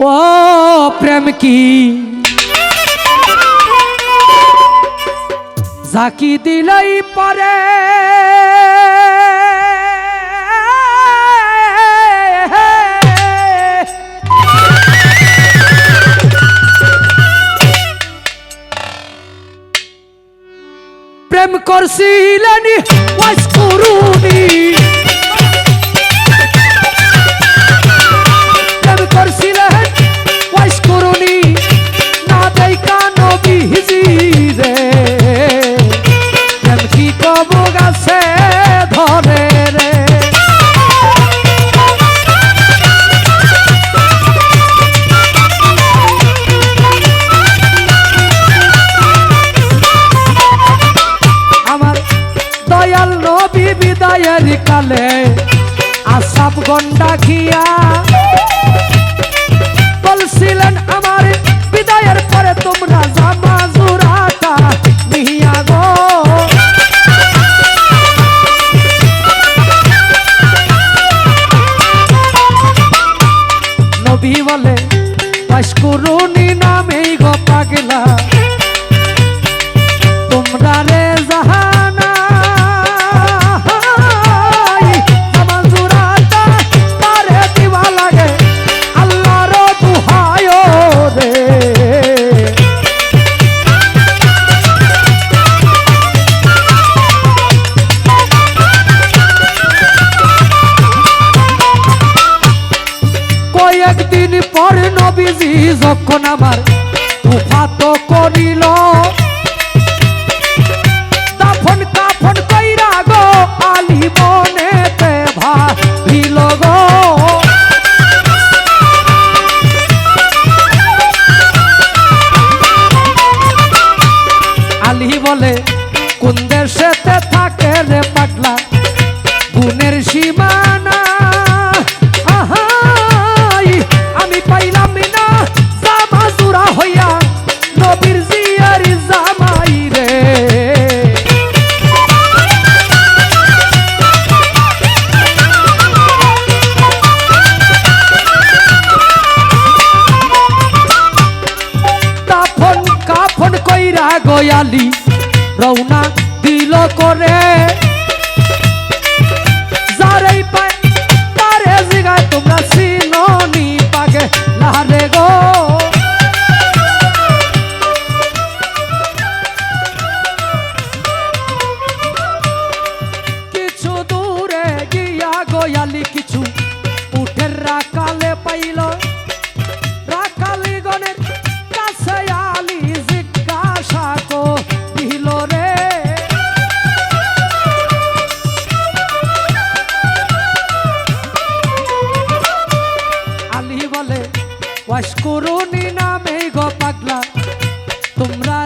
ও প্রেম কি? জাকি দিলাই পারে। প্রেম করছিলেন ওয়াজ করুনি। ওরে তোমরা জামা নবীজি যখন আমার रोनी ना मेघो पगला। तुमरा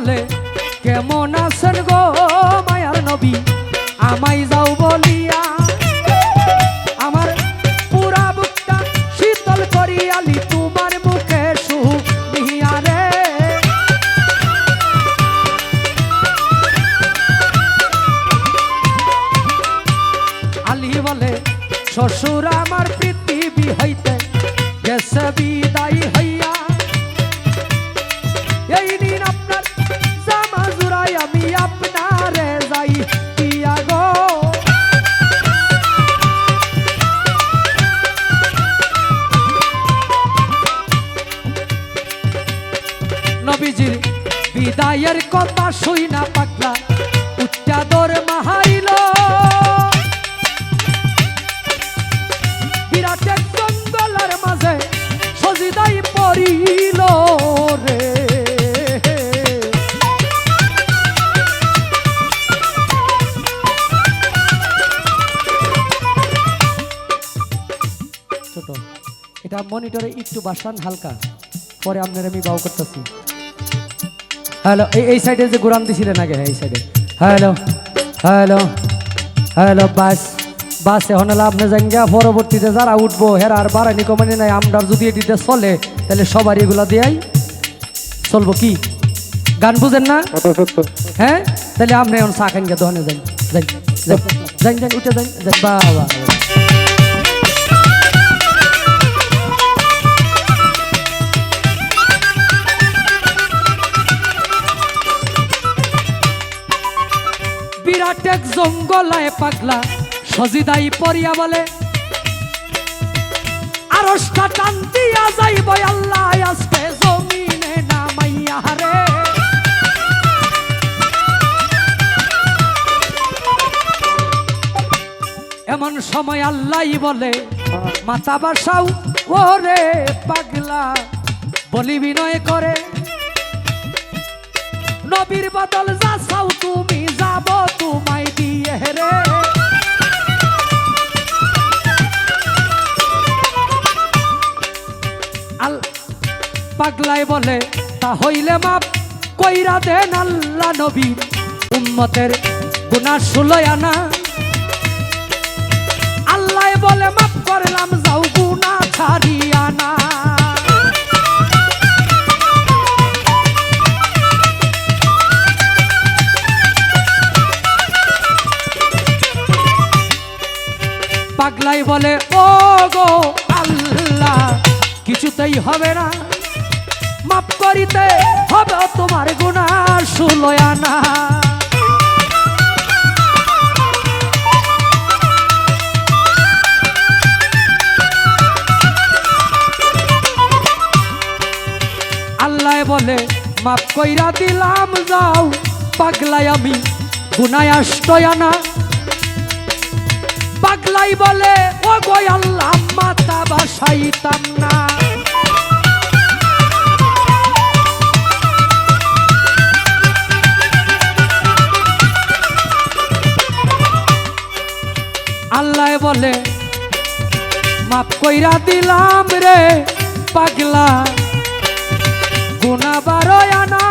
বলে কেমন আছেন গো মায়ার নবী? এটা মনিটরে একটু বাসান হালকা। পরে আপনার আমি বাউ করতেছি। হ্যালো এই এই সাইডে যে ঘুরান দিছিলেন আগে এই সাইডে হ্যালো হ্যালো হ্যালো বাস। বাস এখন হলে আপনি জাঙ্গা পরবর্তীতে যারা উঠবো হেরা আর বাড়ানি কমানি নাই আমরা যদি এটিতে চলে তাহলে সবার এগুলা দিয়াই চলবো কি? গান বুঝেন না? হ্যাঁ তাহলে আপনি এখন চা খান দোকানে যাই যাই যাই যাই উঠে যাই যাই বাবা পাগলা, সজিদাই পরিয়া বলে আরসটা টান্তিয়া যাইব আল্লাহ আসবে জমিনে নামাইয়া রে এমন সময় আল্লাহ বলে মাতা বাসাও ওরে পাগলা, বলি বিনয় করে। নবীর বদল যা চাও তুমি, যাব তোমায় দিয়ে রে। আল পাগলাই বলে, তা হইলে মাপ কইরা দেন আল্লাহ নবীর উম্মতের গুনাহ ষোলোয় আনা আল্লাহ বলে, মাপ করলাম, যাও গুনাহ ছাড়িয়া পাগলাই বলে, ও গো আল্লাহ, কিছুতেই হবে না। মাপ করিতে হবে তোমার গুণা সুলয়া না। আল্লাহ বলে মাপ কইরা দিলাম, যাও। পাগলাই আমি গুনায় না পাগলাই বলে ও গো আল্লাহ, মাতা বাসাইতাম না। আল্লাহ বলে মাপ কইরা দিলাম রে পাগলা গুনা বারোয় আনা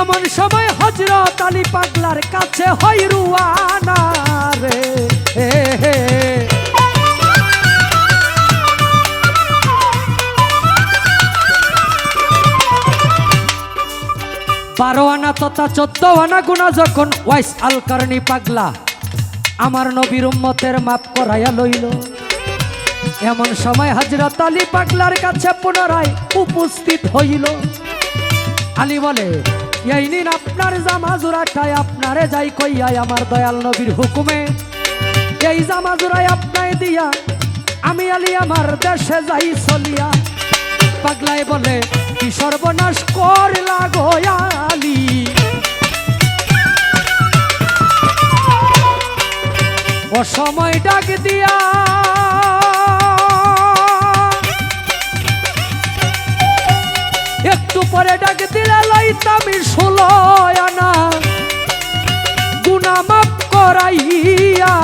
এমন সময় হজরত আলী পাগলার কাছে হই রুয়ানা রে। বারো আনা তথা চোদ্দ আনা গুণা যখন ওয়াইস আল কারণী পাগলা, আমার নবীর উম্মতের মাপ করাইয়া লইল। এমন সময় হজরত আলী পাগলার কাছে পুনরায় উপস্থিত হইল। আলী বলে এই নিন আপনার জামা জোড়াটাই আপনারে যাই কইয়াই আমার দয়াল নবীর হুকুমে। এই জামা আপনায় দিয়া আমি আলী আমার দেশে যাই চলিয়া। পাগলাই বলে, কি সর্বনাশ করলা গয়ালি অসময় ডাক দিয়া পরে ডাক দিলে লাইতামি ষোলো আনা। গুনা মাপ করাইয়া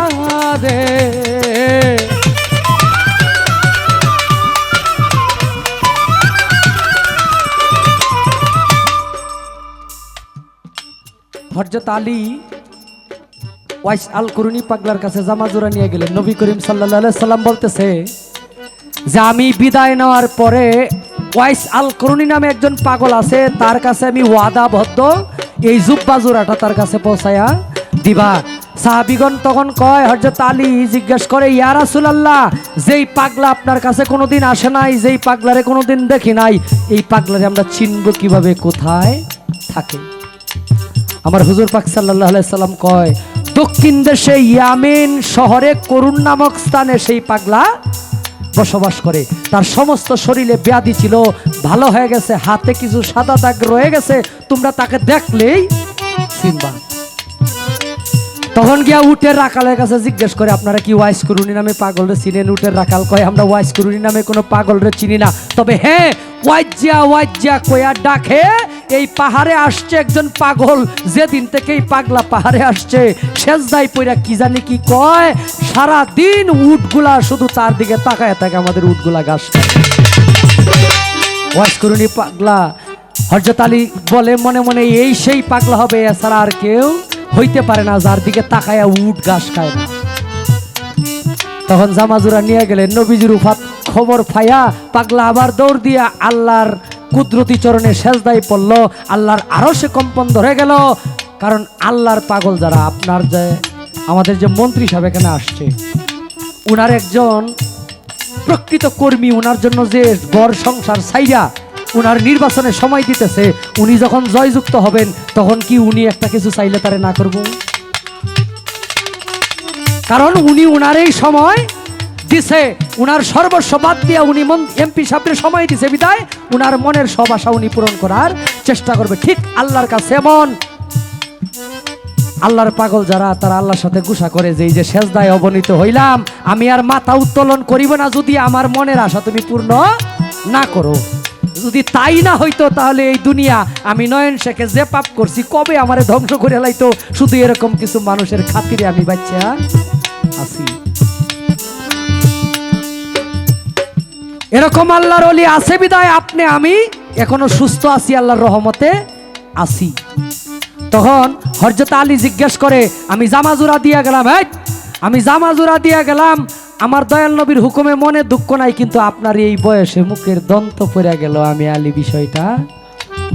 রে হরজত আলী ওয়াইস আল করুনি পাগলার কাছে জামা নিয়ে গেলেন। নবী করিম সাল্লাহ সাল্লাম বলতেছে যে, আমি বিদায় নেওয়ার পরে ওয়াইস আল করুনি নামে একজন পাগল আছে, তার কাছে আমি ওয়াদাবদ্ধ এই জুব্বা জোড়াটা তার কাছে পৌঁছায়া দিবা। সাহাবিগণ তখন কয় হরজত আলী জিজ্ঞেস করে, ইয়া রাসূলুল্লাহ, যেই পাগলা আপনার কাছে কোনোদিন আসে নাই, যেই পাগলারে কোনোদিন দেখি নাই, এই পাগলারে আমরা চিনব কীভাবে, কোথায় থাকে? আমার হুজুর পাক সাল্লাহ সাল্লাম কয়, দক্ষিণ দেশে ইয়ামিন শহরে করুণ নামক স্থানে সেই পাগলা বসবাস করে। তার সমস্ত শরীরে ব্যাধি ছিল, ভালো হয়ে গেছে, হাতে কিছু সাদা দাগ রয়ে গেছে, তোমরা তাকে দেখলেই চিনবা। তখন গিয়া উটের রাখালের কাছে জিজ্ঞেস করে, আপনারা কি ওয়াইস করুনি নামে পাগলরে চিনেন? উটের রাখাল কয়, আমরা ওয়াইস করুনি নামে কোনো পাগলরে চিনি না। তবে হ্যাঁ ওয়াজ্জা ওয়াজ্জা কয়া ডাকে, এই পাহাড়ে আসছে একজন পাগল। যেদিন থেকে এই পাগলা পাহাড়ে আসছে শেষ শেষদাই পইরা কি জানি কি কয় সারা দিন উটগুলা শুধু তার দিকে তাকায় থাকে, আমাদের উটগুলা গাছ ওয়াইস করুনি পাগলা হরজত আলী বলে মনে মনে, এই সেই পাগলা হবে, এছাড়া আর কেউ হইতে পারে না, যার দিকে তাকায়া উঠ ঘাস খায় না। তখন জামাজুরা নিয়ে গেলেন, নবীজির উফাত খবর ফায়া পাগলা আবার দৌড় দিয়া আল্লাহর কুদরতি চরণে সেজদাই পড়ল, আল্লাহর আরও সে কম্পন ধরে গেল। কারণ আল্লাহর পাগল যারা, আপনার যে, আমাদের যে মন্ত্রী সাহেব এখানে আসছে, উনার একজন প্রকৃত কর্মী, উনার জন্য যে গড় সংসার সাইরা উনার নির্বাচনে সময় দিতেছে। উনি যখন জয়যুক্ত হবেন, তখন কি উনি একটা কিছু চাইলে তারে না করব? কারণ উনি উনার এই সময় দিছে। উনার সর্বস্ব বাদ দিয়ে উনি এমপি সাহেবের সময় দিছে বিদায়। উনার মনের সব আশা উনি পূরণ করার চেষ্টা করবে। ঠিক আল্লাহর কাছে এমন। আল্লাহর পাগল যারা, তারা আল্লাহর সাথে গুসা করে যে, এই যে সেজদায় অবনীত হইলাম, আমি আর মাথা উত্তোলন করিব না যদি আমার মনের আশা তুমি পূর্ণ না করো। যদি তাই না হইতো তাহলে এই দুনিয়া আমি নয়ন শেখে যে পাপ করছি। কবে আমারে ধ্বংস করে লাইতো? শুধু এরকম কিছু মানুষের খাতিরে আমি বাচ্চা আছি। এরকম আল্লাহর অলি আছে বিদায়, আপনি, আমি এখনও সুস্থ আছি আল্লাহর রহমতে আছি। তখন হরজত আলী জিজ্ঞেস করে, আমি জামাজুরা দিয়া গেলাম হ্যাঁ আমি জামাজুরা দিয়া গেলাম আমার দয়াল নবীর হুকুমে মনে দুঃখ নাই, কিন্তু আপনার এই বয়সে মুখের দন্ত পড়ে গেল। আমি আলী বিষয়টা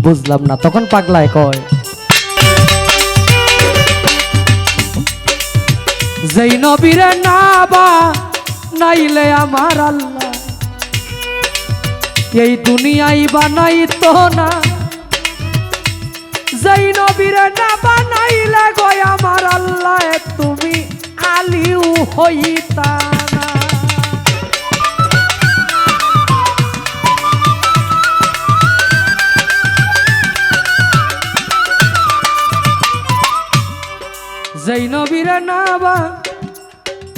বুঝলাম না। তখন পাগলায় কয়, যেই নবীরে না বা নাইলে আমার আল্লাহ, এই দুনিয়াই বানাই তো না। যেই নবীরে না বানাইলে গয় আমার আল্লাহ, তুমি আলিউ হইতা। বা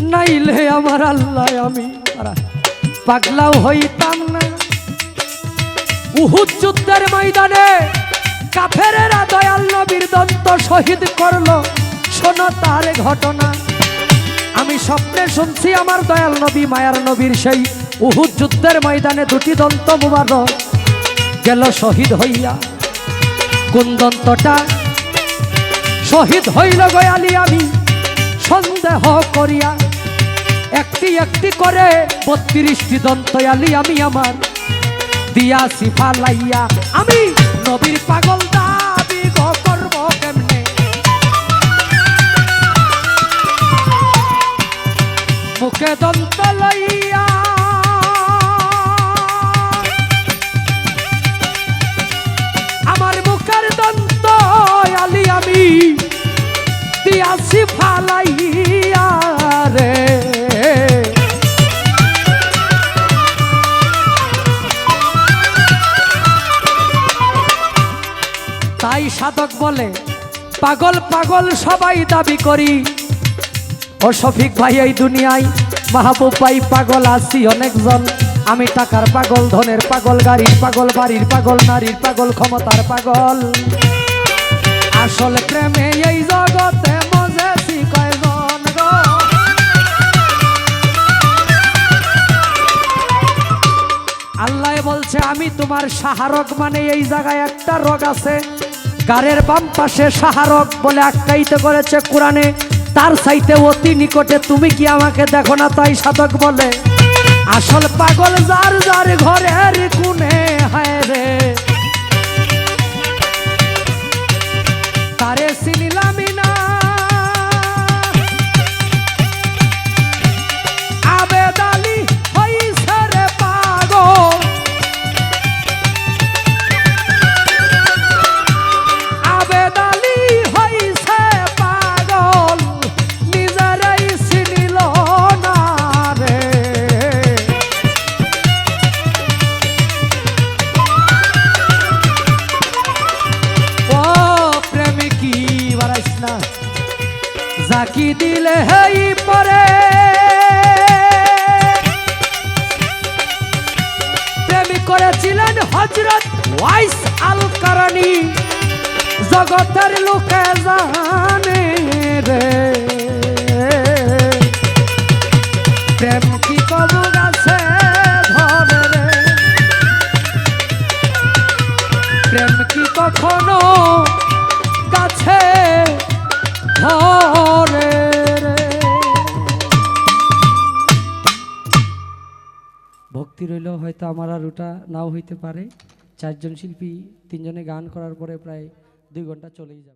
নাইলে আমার আল্লাহ আমি পাগলাও হইতাম না। উহুদ যুদ্ধের ময়দানে কাফেরেরা দয়াল নবীর দন্ত শহীদ করল। শোনো তার ঘটনা। আমি স্বপ্নে শুনছি আমার দয়াল নবী, মায়ার নবীর সেই উহুদ যুদ্ধের ময়দানে দুটি দন্ত মুবারক গেল শহীদ হইয়া। কোন দন্তটা? শহীদ হইল গয়ালি আমি। সন্দেহ করিয়া একটি একটি করে বত্রিশটি দন্তয়ালি আমি আমার দিয়াছি লাইয়া, আমি নবীর পাগল কেমনে? মুখে দন্ত লইয়া তাই সাধক বলে, পাগল পাগল সবাই দাবি করি। ও শফিক ভাই, এই দুনিয়ায় মাহবুব ভাই পাগল আছি অনেকজন। আমি টাকার পাগল, ধনের পাগল, গাড়ির পাগল, বাড়ির পাগল, নারীর পাগল, ক্ষমতার পাগল। আসল প্রেমে এই জগতে মজেছি কয়জন আল্লাহ বলছে, আমি তোমার সাহারক মানে এই জায়গায় একটা রোগ আছে। গারের বাম পাশে সাহারক বলে আখ্যায়িত করেছে কোরআনে। তার সাইতে অতি নিকটে তুমি কি আমাকে দেখো না তাই সাধক বলে? আসল পাগল যার যার ঘরের কোণে হায় রে। কারানি জগতের লোকে জানে রে। প্রেম কি কবু গাছে ধরে প্রেম কি কখনো গাছে ধরে ভক্তি রইল হয়তো আমার আর ওটা নাও হইতে পারে। চারজন শিল্পী তিনজনে গান করার পরে প্রায় দুই ঘণ্টা চলেই যাবে।